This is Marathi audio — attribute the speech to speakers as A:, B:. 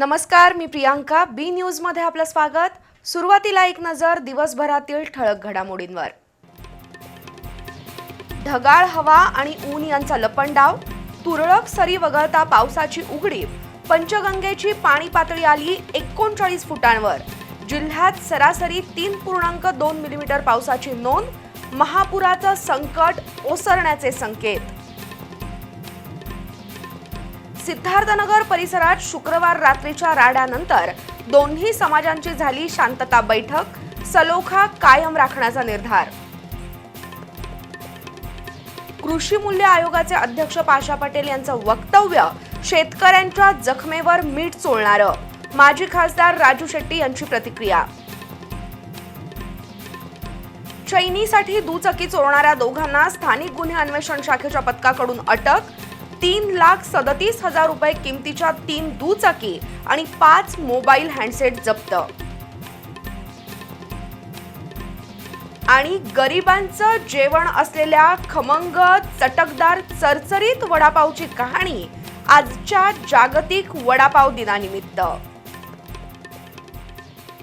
A: नमस्कार मी प्रियांका. बी न्यूजमध्ये आपलं स्वागत. सुरुवातीला एक नजर दिवसभरातील ठळक घडामोडींवर. ढगाळ हवा आणि ऊन यांचा लपंडाव तुरळक सरी वगळता पावसाची उघडीप पंचगंगेची पाणी पातळी आली एकोणचाळीस फुटांवर. जिल्ह्यात सरासरी तीन पूर्णांक दोन मिलीमीटर पावसाची नोंद महापुराचं संकट ओसरण्याचे संकेत. सिद्धार्थनगर परिसरात शुक्रवार रात्रीच्या राड्यानंतर दोन्ही समाजांची झाली शांतता बैठक. सलोखा कायम राखण्याचा निर्धार. कृषी मूल्य आयोगाचे अध्यक्ष पाशा पटेल यांचं वक्तव्य शेतकऱ्यांच्या जखमेवर मीठ चोळणारं. माजी खासदार राजू शेट्टी यांची प्रतिक्रिया. चैनीसाठी दुचाकी चोरणाऱ्या दोघांना स्थानिक गुन्हे अन्वेषण शाखेच्या पथकाकडून अटक. तीन लाख सदतीस हजार रुपये किमतीच्या तीन दुचाकी आणि पाच मोबाईल हँडसेट जप्त. आणि गरिबांचं जेवण असलेल्या खमंग चटकदार चरचरीत वडापावची कहाणी आजच्या जागतिक वडापाव दिनानिमित्त.